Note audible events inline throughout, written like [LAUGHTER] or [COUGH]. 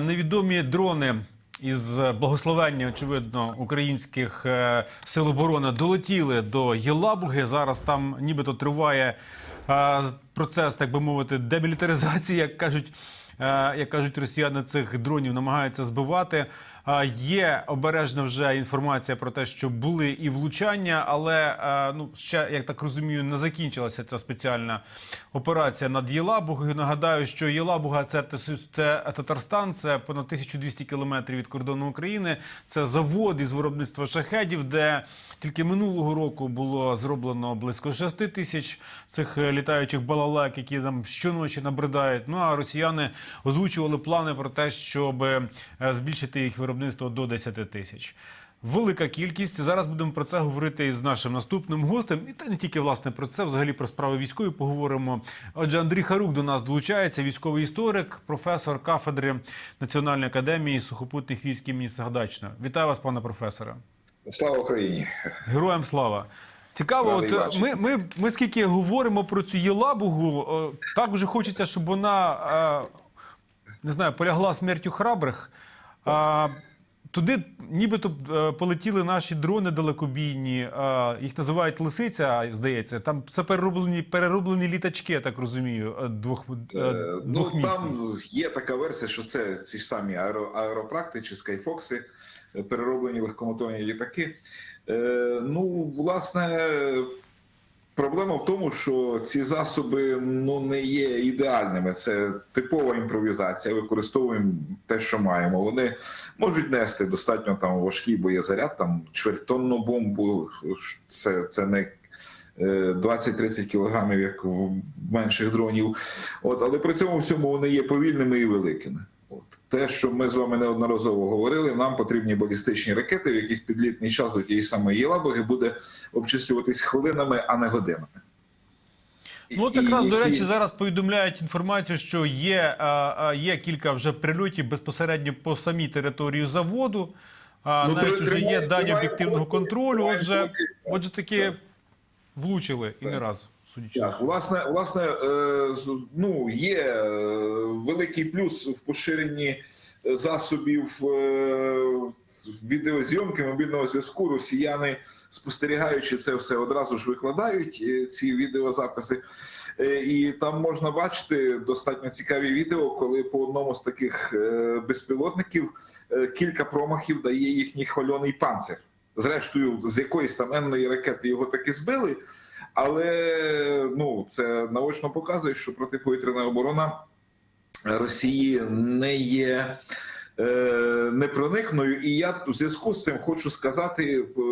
Невідомі дрони із благословення, очевидно, українських е, сил оборони долетіли до Єлабуги. Зараз там нібито триває е, процес, так би мовити, демілітаризації, як кажуть. е, Як кажуть росіяни, цих дронів намагаються збивати. Є обережна вже інформація про те, що були і влучання, але ну ще як так розумію, не закінчилася ця спеціальна операція над Єлабугою. Нагадаю, що Єлабуга це, це Татарстан, це понад 1200 кілометрів від кордону України. Це завод із виробництва шахедів, де тільки минулого року було зроблено близько 6 тисяч цих е, літаючих балалайк, які там щоночі набридають. Ну а росіяни озвучували плани про те, щоб е, збільшити їх виробництво до 10 тисяч. Велика кількість. Зараз будемо про це говорити із нашим наступним гостем. І та не тільки власне про це, взагалі про справи військові поговоримо. Отже, Андрій Харук до нас долучається, військовий історик, професор кафедри Національної академії сухопутних військ імені Сагайдачного. Вітаю вас, пане професоре. Слава Україні! Героям слава. Цікаво, от ми, ми, ми скільки говоримо про цю Єлабугу, так вже хочеться, щоб вона е, не знаю, полягла смертю храбрих. Туди нібито е, полетіли наші дрони далекобійні, е, їх називають лисиця, здається. Там це перероблені, перероблені літачки, я так розумію, е, двох, е, Ну там є така версія, що це ці ж самі аеро, аеропракти чи скайфокси, перероблені легкомоторні літаки. Е, Ну, власне, проблема в тому, що ці засоби ну не є ідеальними. Це типова імпровізація. Використовуємо те, що маємо. Вони можуть нести достатньо там важкий боєзаряд, там чвертонну бомбу. Це, це не е, 20-30 кілограмів, як в менших дронів. От, але при цьому всьому вони є повільними і великими. От. Те, що ми з вами неодноразово говорили, нам потрібні балістичні ракети, в яких підлітний час до тієї самої Єлабуги буде обчислюватись хвилинами, а не годинами. Ну, от І- якраз, до які- речі, зараз повідомляють інформацію, що є, а, а, є кілька вже прильотів безпосередньо по самій території заводу. А, Ну, навіть вже є дані об'єктивного контролю. Отже, отже, таки Так. влучили і не раз, судячи. Так, власне, власне, е, ну є е, великий плюс в поширенні е, засобів відеозйомки мобільного зв'язку. Росіяни, спостерігаючи це все, одразу ж викладають ці відеозаписи. І там можна бачити достатньо цікаві відео, коли по одному з таких безпілотників кілька промахів дає їхній хвальоний панцир. Зрештою, з якоїсь там енної ракети його таки збили. Але ну це наочно показує, що протиповітряна оборона Росії не є е, непроникною. І я в зв'язку з цим хочу сказати е,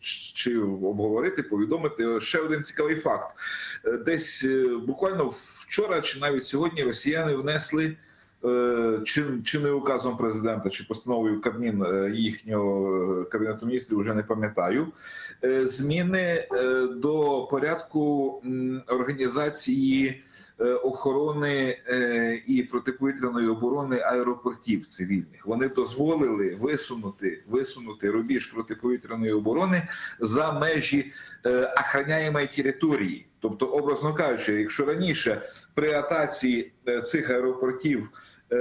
чи обговорити, повідомити ще один цікавий факт. Е, Десь буквально вчора чи навіть сьогодні росіяни внесли. Е, Чи, чи не указом президента, чи постановою Кабмін е, їхнього е, кабінету міністрів, вже не пам'ятаю. Зміни до порядку організації охорони і протиповітряної оборони аеропортів цивільних. Вони дозволили висунути висунути рубіж протиповітряної оборони за межі охороняємої території. Тобто, образно кажучи, якщо раніше при атаці е, цих аеропортів е,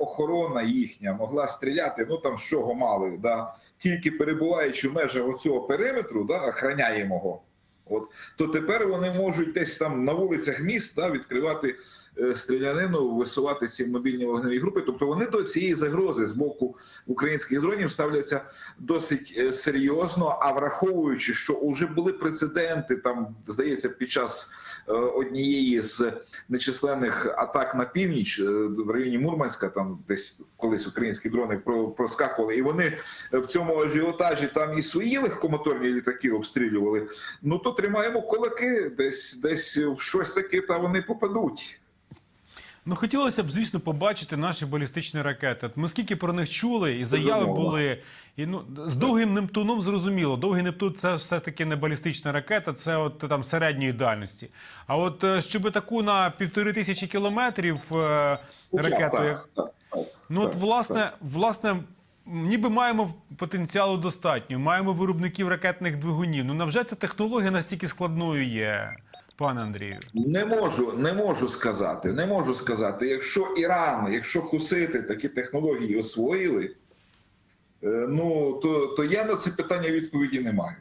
охорона їхня могла стріляти, ну там з чого мали, да, тільки перебуваючи в межах оцього периметру, да, охороняємого, От то тепер вони можуть десь там на вулицях міст да, відкривати стрілянину, висувати ці мобільні вогневі групи. Тобто вони до цієї загрози з боку українських дронів ставляться досить е, серйозно. А враховуючи, що вже були прецеденти, там здається, під час е, однієї з нечисленних атак на північ е, в районі Мурманська, там десь колись українські дрони проскакували, і вони в цьому ажіотажі там і свої легкомоторні літаки обстрілювали. Ну то тримаємо кулаки, десь десь в щось таке, та вони попадуть. Ну хотілося б, звісно, побачити наші балістичні ракети. От Ми скільки про них чули, і заяви були. І ну з довгим Нептуном зрозуміло. Довгий Нептун це все таки не балістична ракета, це от там середньої дальності. А от е, щоб таку на півтори тисячі кілометрів е, ракету, як ну от власне, власне. Ніби маємо потенціалу достатньо, маємо виробників ракетних двигунів. Ну невже ця технологія настільки складною є? Пане Андрію? Не можу, не можу сказати. Не можу сказати. Якщо Іран, якщо хусити такі технології освоїли, е, ну то, то я на це питання відповіді не маю.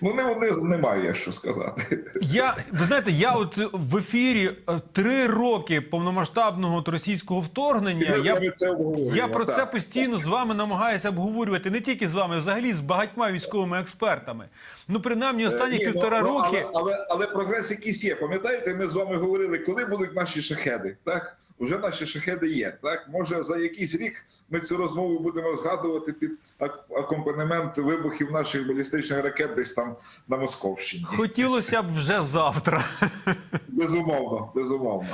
Ну, не, не, не я що сказати. Я ви знаєте, я от в ефірі е, три роки повномасштабного от російського вторгнення. Я це Я про так. це постійно з вами намагаюся обговорювати не тільки з вами, а взагалі з багатьма військовими експертами. Ну, принаймні, останні Е, ні, ну, півтора ну, роки. Але, але, але прогрес якийсь є. Пам'ятаєте, ми з вами говорили, коли будуть наші шахеди? Так, уже наші шахеди є. Так, може за якийсь рік ми цю розмову будемо згадувати під акомпанемент вибухів наших балістичних ракет десь там на Московщині. Хотілося б вже завтра. Безумовно, безумовно.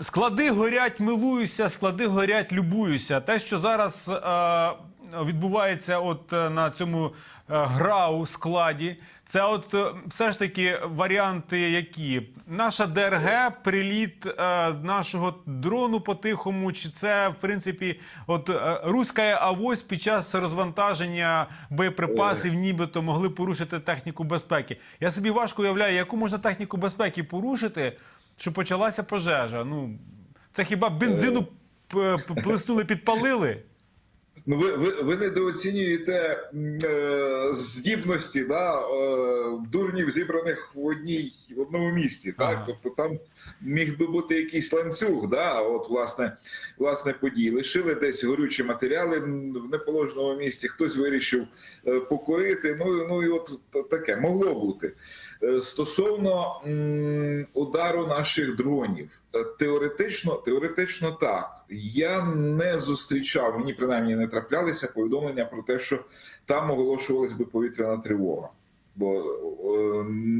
Склади горять, милуюся, склади горять, любуюся. Те, що зараз відбувається, от е, на цьому е, грау складі, це от е, все ж таки варіанти, які наша ДРГ, приліт е, нашого дрону по-тихому, чи це в принципі от руська авось під час розвантаження боєприпасів, нібито могли порушити техніку безпеки. Я собі важко уявляю, яку можна техніку безпеки порушити, що почалася пожежа. Ну це хіба бензину плеснули, підпалили? Ну, ви, ви, ви недооцінюєте е, здібності да, дурнів, зібраних в одній в одному місці. Так? Ага. Тобто там міг би бути якийсь ланцюг, да, от, власне, власне події. Лишили десь горючі матеріали в неположеному місці, хтось вирішив е, покорити. Ну, ну і от таке могло бути. Е, Стосовно м, удару наших дронів, Е, теоретично, теоретично так. Я не зустрічав, мені принаймні не траплялися повідомлення про те, що там оголошувалась би повітряна тривога. Бо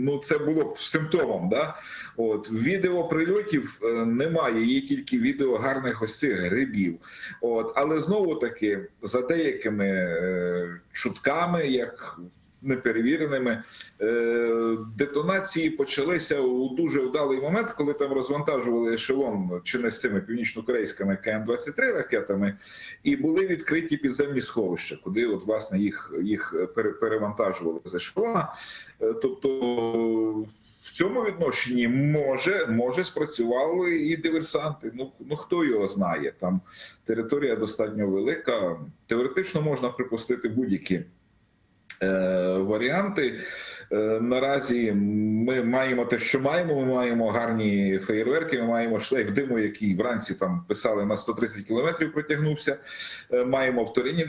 ну це було б симптомом. Да? От відео прильотів е, немає, є тільки відео гарних ось цих грибів. От, але знову таки, за деякими е, чутками, як неперевіреними, е, детонації почалися у дуже вдалий момент, коли там розвантажували ешелон чи не з цими північно-корейськими КМ-23 ракетами, і були відкриті підземні сховища, куди от власне їх, їх перевантажували з ешелона. Е, Тобто в цьому відношенні може, може спрацювали і диверсанти. Ну, ну хто його знає? Там територія достатньо велика. Теоретично можна припустити будь-які. Е, варіанти Е, наразі ми маємо те, що маємо. Ми маємо гарні феєрверки. Ми маємо шлейф диму, який вранці там писали на 130 кілометрів. Протягнувся. Е, Маємо вторинні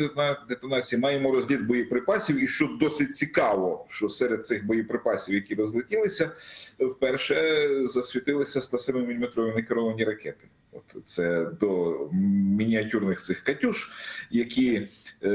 детонації, маємо розліт боєприпасів. І що досить цікаво, що серед цих боєприпасів, які розлетілися, вперше засвітилися 107 мм некеровані ракети. От це до мініатюрних цих катюш, які е,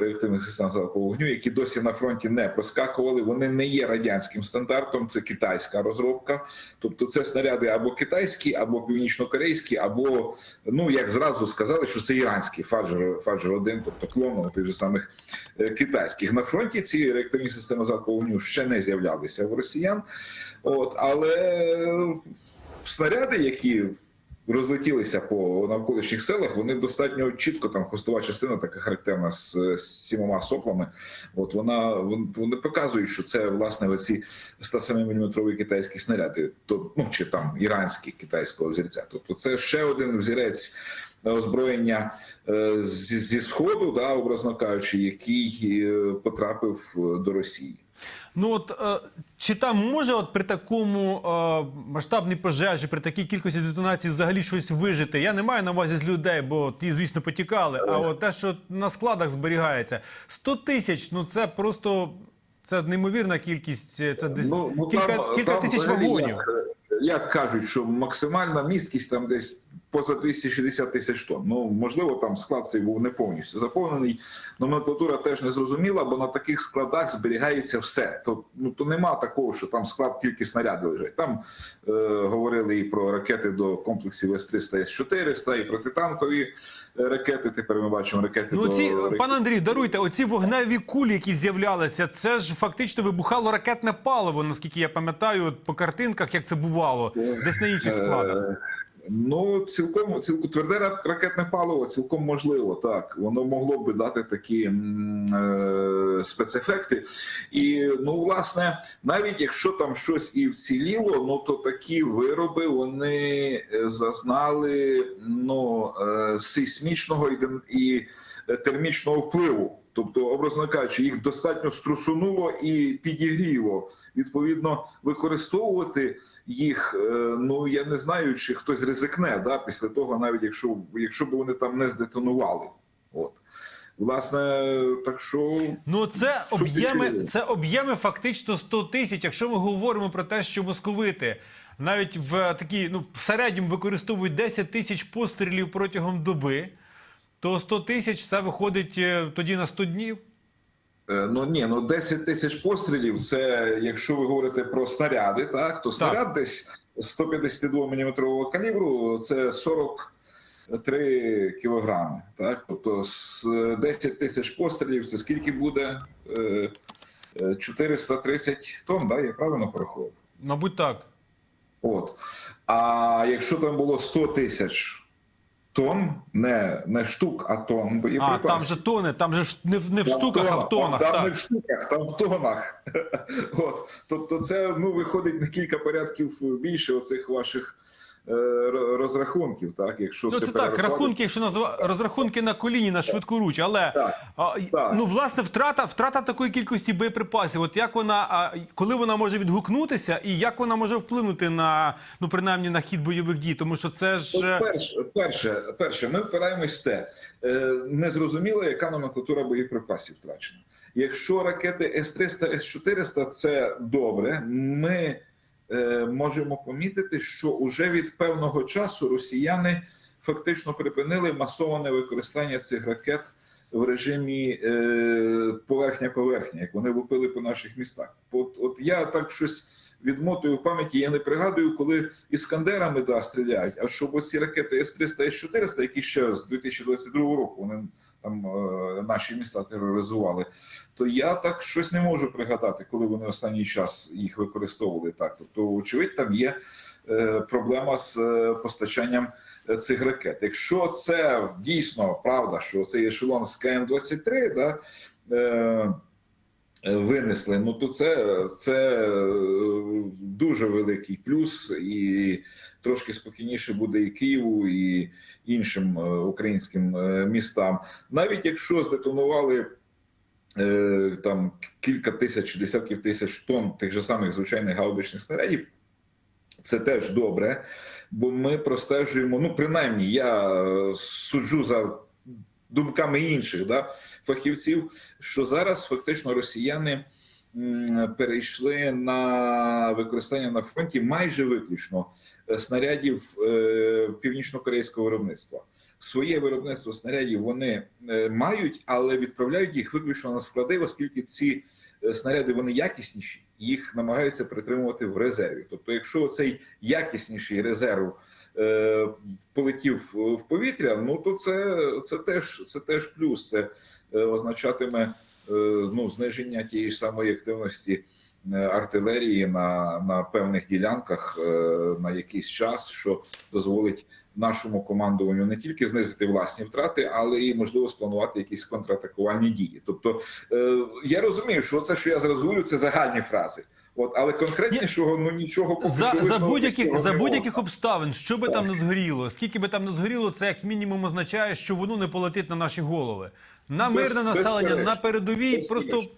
реактивних систем залпового вогню, які досі на фронті не проскакували. Вони не є радянським стандартом, це китайська розробка. Тобто, це снаряди або китайські, або північно-корейські, або ну як зразу сказали, що це іранські фаджер, фаджер 1 тобто клон тих же самих е, китайських. На фронті ці реактивні системи залпового вогню ще не з'являлися в росіян. От але снаряди, які розлетілися по навколишніх селах, вони достатньо чітко там хвостова частина така характерна з, з сімома соплами. От вона вон- вони показують, що це власне оці 107 мм китайські снаряди, то ну чи там іранські китайського взірця. Тобто це ще один взірець озброєння е, зі, зі сходу, да, образно кажучи, який е, потрапив е, до Росії. Ну от е, чи там може от при такому е, масштабній пожежі, при такій кількості детонацій взагалі щось вижити? Я не маю на увазі з людей, бо ті, звісно, потікали. А от те, що на складах зберігається, 100 тисяч, ну це просто це неймовірна кількість. Це десь кілька, кілька тисяч Ну, вагонів. Як, як кажуть, що максимальна місткість там десь поза 260 тисяч тонн. Ну можливо, там склад цей був не повністю заповнений. Номенклатура теж не зрозуміла, бо на таких складах зберігається все. То ну то нема такого, що там склад тільки снаряди лежать. Там е, говорили і про ракети до комплексів С-300, С-400, і про титанкові ракети. Тепер ми бачимо ракети Ну, до оці, ракет- пане даруйте, оці вогневі кулі, які з'являлися, це ж фактично вибухало ракетне паливо, наскільки я пам'ятаю, по картинках, як це бувало, десь на інших складах. Ну, цілком, цілком тверде ракетне паливо, цілком можливо, так. Воно могло би дати такі е, спецефекти. І ну, власне, навіть якщо там щось і вціліло, ну то такі вироби вони е, зазнали ну, е, сейсмічного і, і е, термічного впливу. Тобто, образно кажучи, їх достатньо струсунуло і підігріло. Відповідно, використовувати їх. е, Ну я не знаю, чи хтось ризикне да, після того, навіть якщо, якщо б вони там не здетонували. От. Власне, так що Ну, це об'єми, це об'єми фактично 100 тисяч. Якщо ми говоримо про те, що московити навіть в такій, ну в середньому використовують 10 тисяч пострілів протягом доби, то 100 тисяч це виходить е, тоді на 100 днів. Е, Ну ні, ну 10 тисяч пострілів. Це якщо ви говорите про снаряди, так то снаряд десь 152 мм калібру це 43 кілограми. Так, тобто 10 тисяч пострілів це скільки буде? Е, е, 430 тонн, да? Я правильно порахував? Мабуть, так. От. А якщо там було 100 тисяч тонн, не, не штук, а тон боєприпасів. А там же тони, там же не, в- не в штуках, а в тонах. Там, так. не в штуках, там в тонах. [LAUGHS] От. Тобто, це ну, виходить на кілька порядків більше оцих ваших розрахунків, так? Якщо Ну, це, так, перерахувати. рахунки, якщо назва розрахунки на коліні, на швидку руч, але Так, а, так. ну власне втрата, втрата такої кількості боєприпасів. От як вона, а, коли вона може відгукнутися, і як вона може вплинути на ну принаймні на хід бойових дій, тому що це ж От е, перше, перше, перше, ми впираємось в те. Е, незрозуміло, яка номенклатура боєприпасів втрачена. Якщо ракети С-300, С-400 це добре, ми е, можемо помітити, що уже від певного часу росіяни фактично припинили масоване використання цих ракет в режимі е, поверхня-поверхня, як вони лупили по наших містах. От, от я так щось відмотую в пам'яті, я не пригадую, коли іскандерами да, стріляють, а щоб оці ракети С-300, С-400, які ще з 2022 року вони там е, наші міста тероризували, то я так щось не можу пригадати, коли вони останній час їх використовували так. Тобто, очевидь, там є е, проблема з е, постачанням цих ракет. Якщо це дійсно правда, що цей ешелон з КН-23, да, винесли, ну то це, це е, дуже великий плюс, і трошки спокійніше буде і Києву, і іншим е, українським е, містам. Навіть якщо здетонували е, там кілька тисяч, десятків тисяч тонн тих же самих звичайних гаубичних снарядів, це теж добре, бо ми простежуємо. Ну, принаймні, я е, суджу за думками інших да, фахівців, що зараз фактично росіяни перейшли на використання на фронті майже виключно е, снарядів е, північно-корейського виробництва. Своє виробництво снарядів вони е, мають, але відправляють їх виключно на склади, оскільки ці снаряди вони якісніші, їх намагаються притримувати в резерві. Тобто, якщо цей якісніший резерв полетів в повітря, ну то це, це теж це теж плюс. Це е, означатиме е, ну, зниження тієї ж самої активності е, артилерії на, на певних ділянках е, на якийсь час, що дозволить нашому командуванню не тільки знизити власні втрати, але і можливо спланувати якісь контратакувальні дії. Тобто е, я розумію, що це, що я зараз говорю, це загальні фрази. От, але конкретнішого ну нічого поки за, що за будь-яких за будь-яких обставин, що би там не згоріло, скільки би там не згоріло, це як мінімум означає, що воно не полетить на наші голови. На Без- мирне населення, на передовій, Безперечно. просто.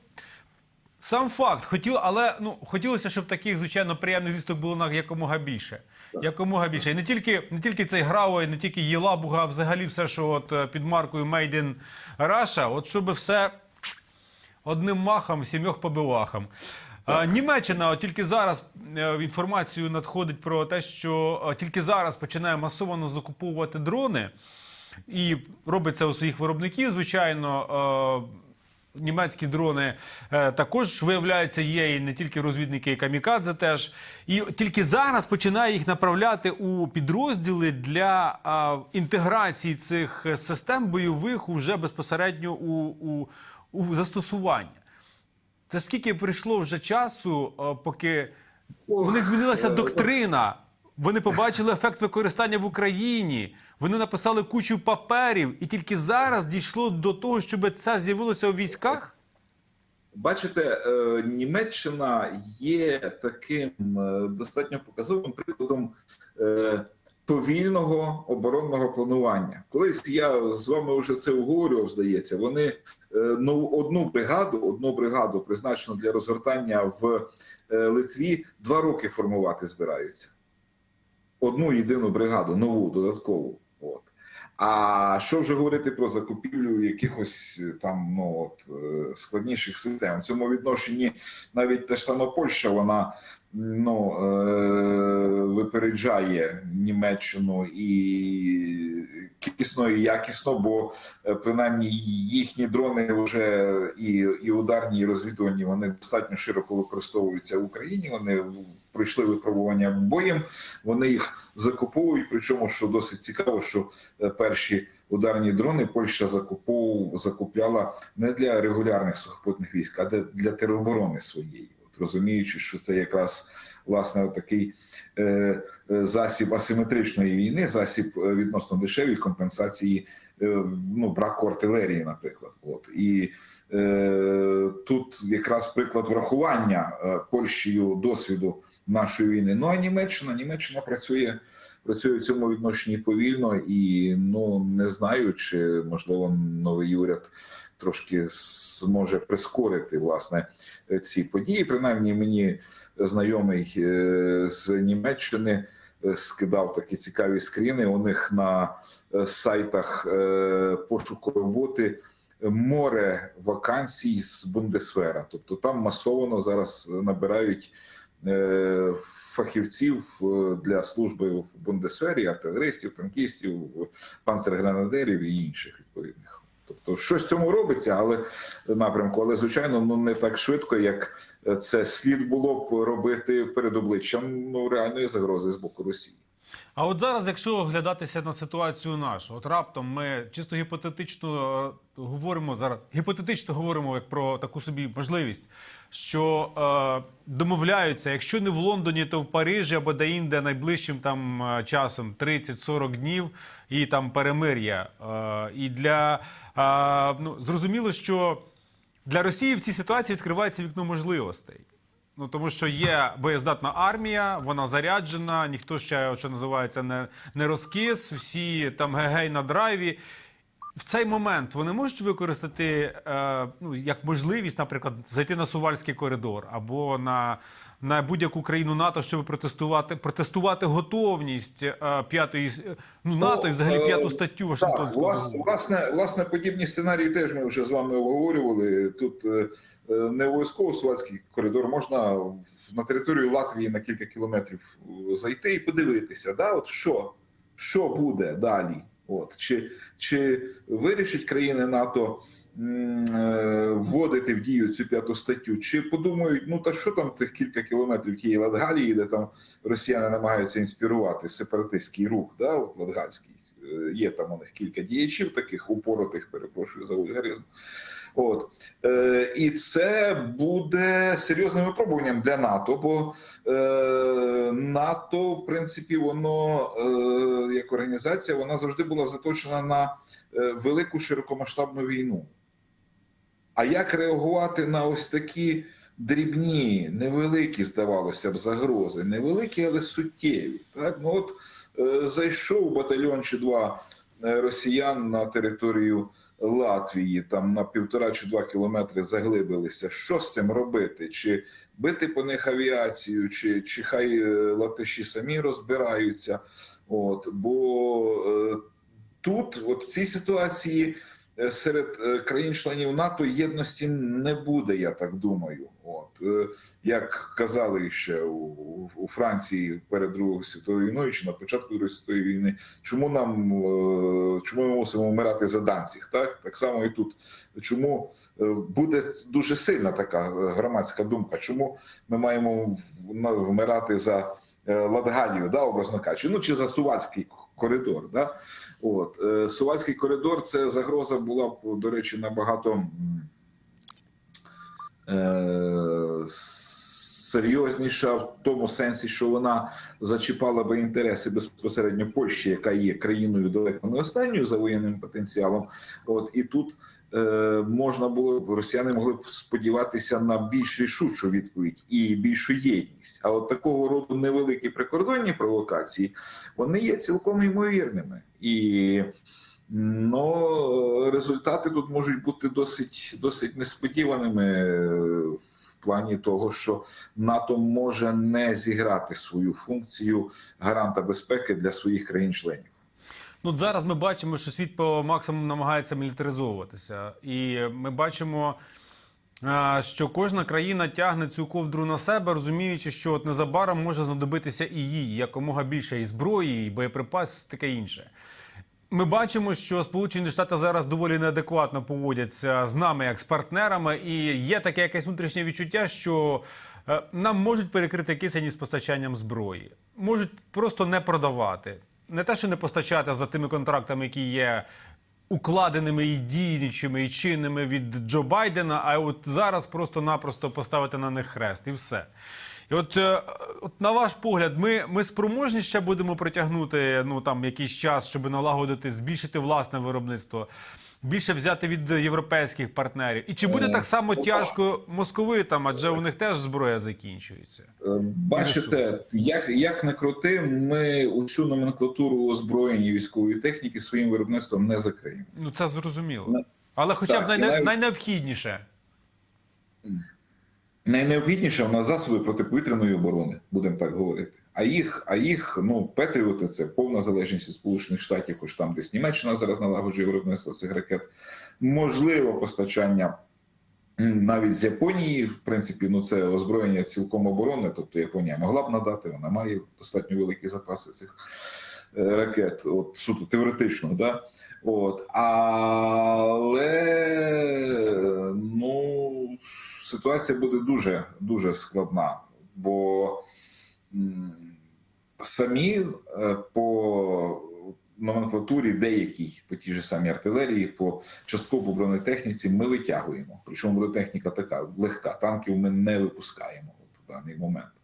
Сам факт хотів, але ну хотілося, щоб таких звичайно приємних звісток було на якомога більше. Якомога більше. І не тільки не тільки цей Грауа, і не тільки Єлабуга, а взагалі все, що от е, під маркою Made in Russia, от щоб все одним махом, сімьох по Німеччина от тільки зараз е, інформацію надходить про те, що е, тільки зараз починає масово закуповувати дрони і робить це у своїх виробників. Звичайно, е, німецькі дрони також виявляється є і не тільки розвідники і камікадзе теж. І тільки зараз починає їх направляти у підрозділи для інтеграції цих систем бойових уже безпосередньо у, у, у застосування. Це скільки прийшло вже часу, е, поки в них змінилася доктрина Вони побачили ефект використання в Україні. Вони написали кучу паперів, і тільки зараз дійшло до того, щоб це з'явилося у військах. Бачите, е, Німеччина є таким е, достатньо показовим прикладом е, повільного оборонного планування. Колись я з вами вже це обговорював, здається. Вони е, ну, одну бригаду, одну бригаду призначену для розгортання в е, Литві, два роки формувати збираються. Одну єдину бригаду, нову, додаткову. От. А що вже говорити про закупівлю якихось е, там ну от складніших систем? В цьому відношенні навіть та ж сама Польща, вона ну е, випереджає Німеччину і кісно і якісно, бо е, принаймні їхні дрони вже і, і ударні, і розвідувальні вони достатньо широко використовуються в Україні. Вони пройшли випробування боєм. Вони їх закуповують. Причому що досить цікаво, що е, перші ударні дрони Польща закуповувала, закупляла не для регулярних сухопутних військ, а для тероборони своєї. Розуміючи, що це якраз власне такий е, е, засіб асиметричної війни, засіб е, відносно дешевої компенсації ну, браку артилерії, наприклад. От і е, тут якраз приклад врахування Польщею досвіду нашої війни. Ну а Німеччина, Німеччина працює. Працює в цьому відношенні повільно і ну не знаю, чи можливо новий уряд трошки зможе прискорити власне ці події. Принаймні, мені знайомий е, з Німеччини е, скидав такі цікаві скріни. У них на е, сайтах пошуку роботи море вакансій з Бундесвера. Тобто там масово зараз набирають фахівців для служби в Бундесвері, артилеристів, танкістів, панцергренадерів і інших відповідних. Тобто, щось цьому робиться, але напрямку, але звичайно, ну не так швидко, як це слід було б робити перед обличчям ну реальної загрози з боку Росії. А от зараз, якщо оглядатися на ситуацію нашу, от раптом ми чисто гіпотетично е, говоримо зараз, гіпотетично говоримо як про таку собі можливість, що е, домовляються, якщо не в Лондоні, то в Парижі або де-інде найближчим там е, часом 30-40 днів і там перемир'я. Е, і для е, ну зрозуміло, що для Росії в цій ситуації відкривається вікно можливостей. Ну тому що є боєздатна армія, вона заряджена, ніхто ще що називається не, не розкис, всі там гегей на драйві. В цей момент вони можуть використати е, ну, як можливість, наприклад, зайти на Сувальський коридор або на, на будь-яку країну НАТО, щоб протестувати, протестувати готовність е, п'ятої с- ну, НАТО і взагалі е, п'яту статтю Вашингтонського власне, власне, власне, подібні сценарії теж ми вже з вами обговорювали. Тут е, не обов'язково Сувальський коридор можна в- на територію Латвії на кілька кілометрів зайти і подивитися, да, от що, що буде далі. От чи, чи вирішить країни НАТО вводити в дію цю п'яту статтю, чи подумають, ну та що там тих кілька кілометрів тієї Латгалії, де там росіяни намагаються інспірувати сепаратистський рух, да, от Латгальський. Е, Є там у них кілька діячів, таких упоротих, перепрошую за вульгаризм. От е, і це буде серйозним випробуванням для НАТО, бо е, НАТО, в принципі, воно е, як організація, вона завжди була заточена на е, велику широкомасштабну війну. А як реагувати на ось такі дрібні, невеликі, здавалося б, загрози, невеликі, але суттєві? Так, ну от е, зайшов батальйон чи два е, росіян на територію Латвії, там на півтора чи два кілометри заглибилися. Що з цим робити? Чи бити по них авіацію, чи, чи хай е, латиші самі розбираються? От бо е, тут, от в цій ситуації, серед е, країн-членів НАТО єдності не буде, я так думаю. От е, як казали ще у, у- Франції перед Другою світовою війною чи на початку Другої світової війни, чому нам е, чому ми мусимо вмирати за Данців? Так так само і тут. Чому е, буде дуже сильна така е, громадська думка? Чому ми маємо вмирати за е, Латгалію, да, образно кажучи, ну чи за Сувальський коридор? Да? От е, Сувальський коридор це загроза була б, до речі, набагато е, серйозніша в тому сенсі, що вона зачіпала би інтереси безпосередньо Польщі, яка є країною далеко не останньою за воєнним потенціалом. От і тут можна було росіяни могли б сподіватися на більш рішучу відповідь і більшу єдність. А от такого роду невеликі прикордонні провокації вони є цілком ймовірними і. Ну, результати тут можуть бути досить, досить несподіваними е, в плані того, що НАТО може не зіграти свою функцію гаранта безпеки для своїх країн-членів. Ну, зараз ми бачимо, що світ по максимуму намагається мілітаризовуватися, і ми бачимо, що кожна країна тягне цю ковдру на себе, розуміючи, що от незабаром може знадобитися і їй якомога більше і зброї, і боєприпасів, таке інше. Ми бачимо, що Сполучені Штати зараз доволі неадекватно поводяться з нами як з партнерами, і є таке якесь внутрішнє відчуття, що е, нам можуть перекрити кисень із постачанням зброї, можуть просто не продавати. Не те, що не постачати за тими контрактами, які є укладеними і діючими і чинними від Джо Байдена, а от зараз просто-напросто поставити на них хрест і все. І от, е, от на ваш погляд, ми, ми спроможні ще будемо притягнути ну там якийсь час, щоб налагодити, збільшити власне виробництво, більше взяти від європейських партнерів. І чи буде Е, так само ну, тяжко московитам, адже у них теж зброя закінчується? Е, Бачите, як, як не крути, ми усю номенклатуру озброєння військової техніки своїм виробництвом не закриємо. Ну це зрозуміло. Ну, Але хоча так, б най... навіть- найнеобхідніше. Найнеобхідніше в нас засоби протиповітряної оборони, будемо так говорити. А їх, а їх, ну, Петріоти це повна залежність від Сполучених Штатів, хоч там десь Німеччина зараз налагоджує виробництво цих ракет. Можливо, постачання навіть з Японії, в принципі, ну це озброєння цілком оборонне, тобто Японія могла б надати, вона має достатньо великі запаси цих е, ракет, от суто теоретично, да. От, але ситуація буде дуже дуже складна, бо самі е, по номенклатурі деякій, по тій же самій артилерії, по частково бронетехніці ми витягуємо. Причому бронетехніка така легка. Танків ми не випускаємо в даний момент.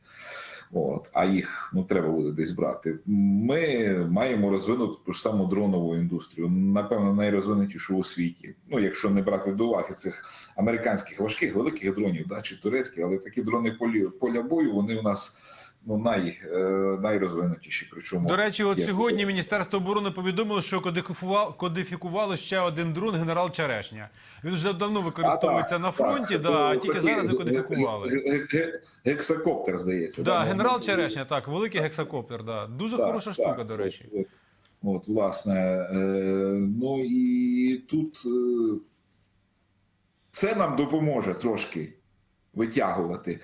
От, а їх ну треба буде десь брати. Ми маємо розвинути ту ж саму дронову індустрію, напевно, найрозвинутішу у світі. Ну, якщо не брати до уваги цих американських важких великих дронів, да, чи турецьких, але такі дрони полі, поля бою, вони у нас ну най, е, найрозвинутіші. Причому До речі, от Є. сьогодні Міністерство оборони повідомило, що кодифікувало, кодифікувало ще один дрон генерал Черешня. Він вже давно використовується А, на фронті, так. да, То тільки такий зараз ге- Гексакоптер, здається. Да, ну, генерал ну, Черешня, так, великий гексакоптер. Да. Дуже Так, хороша так, штука, до речі. От, от, от, власне, е, ну і тут е, це нам допоможе трошки витягувати.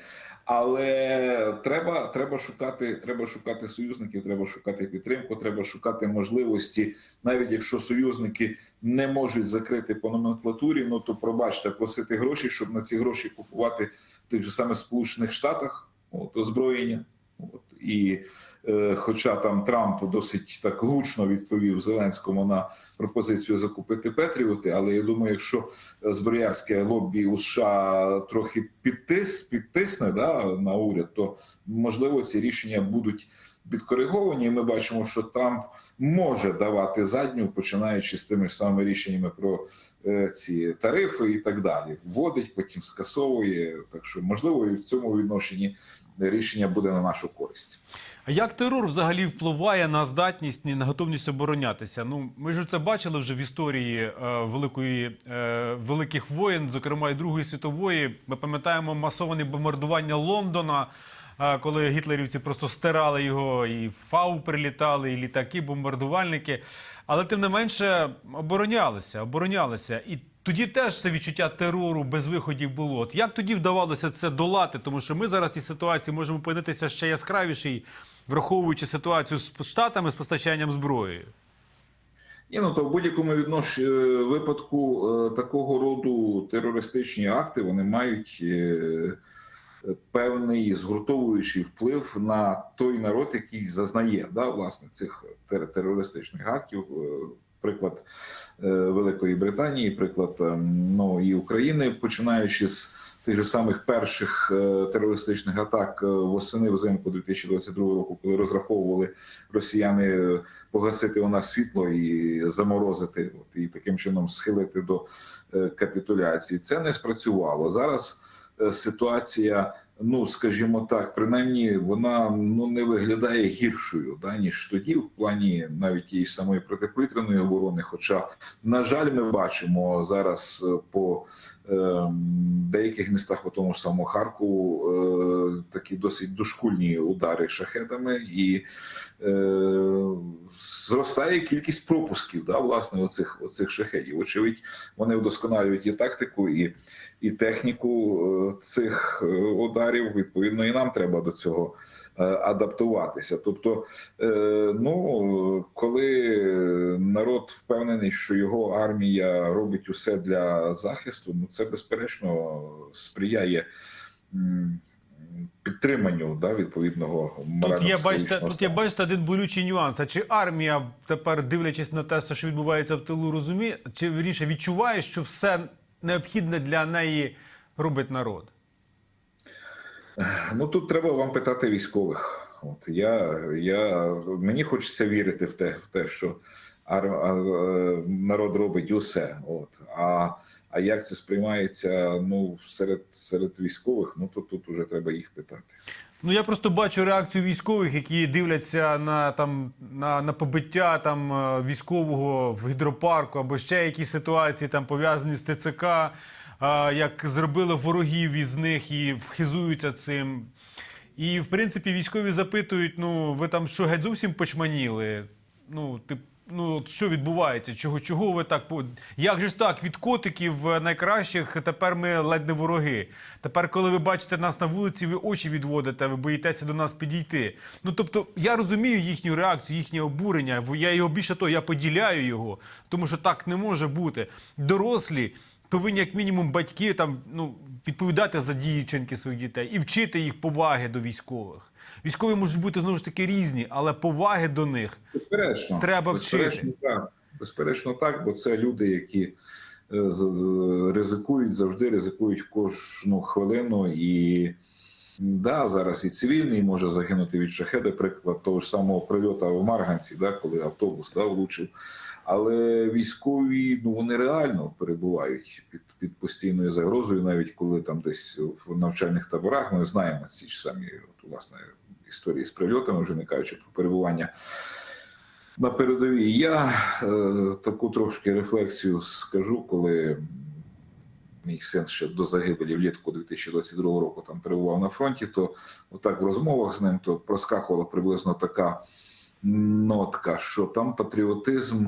Але треба, треба шукати, треба шукати союзників, треба шукати підтримку, треба шукати можливості, навіть якщо союзники не можуть закрити по номенклатурі, ну то пробачте, просити гроші, щоб на ці гроші купувати в тих же самих Сполучених Штатах от, озброєння. От і е, хоча там Трамп досить так гучно відповів Зеленському на пропозицію закупити Петріоти, але я думаю, якщо зброярське лобі у США трохи підтис, підтисне да, на уряд, то можливо ці рішення будуть підкориговані. І Ми бачимо, що Трамп може давати задню, починаючи з тими ж самими рішеннями про е, ці тарифи і так далі. Вводить, потім скасовує. Так що можливо, і в цьому відношенні рішення буде на нашу користь. А як терор взагалі впливає на здатність і на готовність оборонятися? Ну, ми ж це бачили вже в історії е, великої е, великих воєн, зокрема і Другої світової. Ми пам'ятаємо масовані бомбардування Лондона. Коли гітлерівці просто стирали його, і фау прилітали, і літаки, бомбардувальники. Але тим не менше оборонялися, оборонялися. І тоді теж це відчуття терору без виходів було. От як тоді вдавалося це долати? Тому що ми зараз в цій ситуації можемо опинитися ще яскравіший, враховуючи ситуацію з штатами з постачанням зброї. Ні, ну то в будь-якому віднош... е, випадку е, такого роду терористичні акти вони мають е, певний згуртовуючий вплив на той народ, який зазнає да, власне цих тер- терористичних актів. Е, Приклад е, Великої Британії, приклад е, ну і України, починаючи з тих же самих перших е, терористичних атак восени взимку 2022 року, коли розраховували росіяни погасити у нас світло і заморозити, от, і таким чином схилити до капітуляції. Це не спрацювало зараз. Е, Ситуація, ну скажімо так, принаймні вона ну не виглядає гіршою, да ніж тоді, в плані навіть тієї самої протиповітряної оборони. Хоча, на жаль, ми бачимо зараз е, по е, деяких містах, по тому ж самому Харкову, е, такі досить дошкульні удари шахедами, і е, зростає кількість пропусків, да, власне, оцих, оцих шахедів. Очевидь, вони вдосконалюють і тактику, і, і техніку цих ударів. Відповідно, і нам треба до цього адаптуватися. Тобто, е, ну коли народ впевнений, що його армія робить усе для захисту, ну це безперечно сприяє. Підтриманню да, відповідного Тут є, бачите, тут є бачите один болючий нюанс. А чи армія тепер, дивлячись на те, що відбувається в тилу, розуміє, чи вірніше відчуває, що все необхідне для неї робить народ? Ну тут треба вам питати військових. От я, я мені хочеться вірити в те, в те, що ар, а, народ робить усе. От а, а як це сприймається ну серед серед військових? Ну то тут уже треба їх питати. Ну я просто бачу реакцію військових, які дивляться на там на, на побиття там е, військового в гідропарку або ще якісь ситуації там пов'язані з ТЦК, як зробили ворогів із них і хизуються цим. І в принципі військові запитують: ну ви там що геть зовсім почманіли? Ну, ти, ну що відбувається? Чого, чого ви так Як же ж так? Від котиків е, найкращих тепер ми ледь не вороги. Тепер, коли ви бачите нас на вулиці, ви очі відводите, ви боїтеся до нас підійти. Ну тобто, я розумію їхню реакцію, їхнє обурення. Я його більше того, я поділяю його, тому що так не може бути. Дорослі. Повинні, як мінімум, батьки там ну відповідати за дії вчинки своїх дітей і вчити їх поваги до військових. Військові можуть бути знову ж таки різні, але поваги до них Безперечно, Треба безперечно, так. Безперечно, так, бо це люди, які е, ризикують завжди, ризикують кожну хвилину. І да, зараз і цивільний може загинути від шахеда, приклад того ж самого прильоту в Марганці, да, коли автобус да, влучив. Але військові ну вони реально перебувають під, під постійною загрозою, навіть коли там десь в навчальних таборах ми знаємо ці ж самі от, власне історії з прильотами, вже не кажучи про перебування на передовій. Я е, таку трошки рефлексію скажу, коли мій син ще до загибелі влітку 2022 року там перебував на фронті, то отак в розмовах з ним то проскакувала приблизно така нотка, що там патріотизм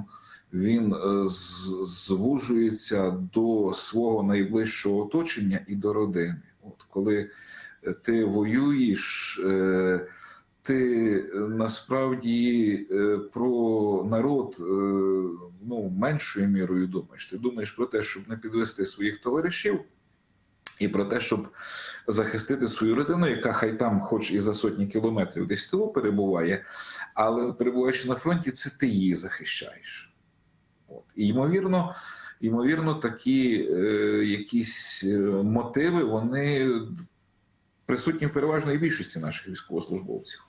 він е, звужується до свого найближчого оточення і до родини. От коли е, ти воюєш. Е, ти насправді про народ ну меншою мірою думаєш. Ти думаєш про те, щоб не підвести своїх товаришів, і про те, щоб захистити свою родину, яка хай там, хоч і за сотні кілометрів, десь того перебуває, але перебуваючи на фронті, це ти її захищаєш. От. І ймовірно, ймовірно, такі е, якісь е, мотиви вони присутні в переважної більшості наших військовослужбовців.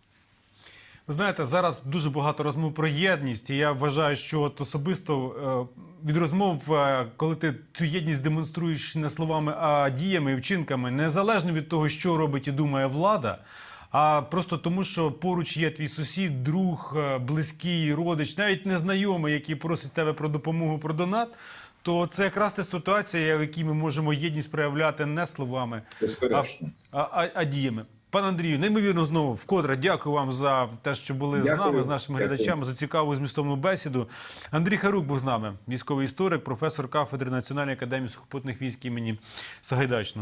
Ви знаєте, зараз дуже багато розмов про єдність, і я вважаю, що от особисто е, від розмов, е, коли ти цю єдність демонструєш не словами, а діями і вчинками, незалежно від того, що робить і думає влада. А просто тому, що поруч є твій сусід, друг, е, близький, родич, навіть незнайомий, який просить тебе про допомогу, про донат, то це якраз та ситуація, в якій ми можемо єдність проявляти не словами, а, а, а діями. Пане Андрію, неймовірно знову вкотре дякую вам за те, що були з нами, з нашими Дякую. глядачами, за цікаву змістовну бесіду. Андрій Харук був з нами, військовий історик, професор кафедри Національної академії сухопутних військ імені Сагайдачного.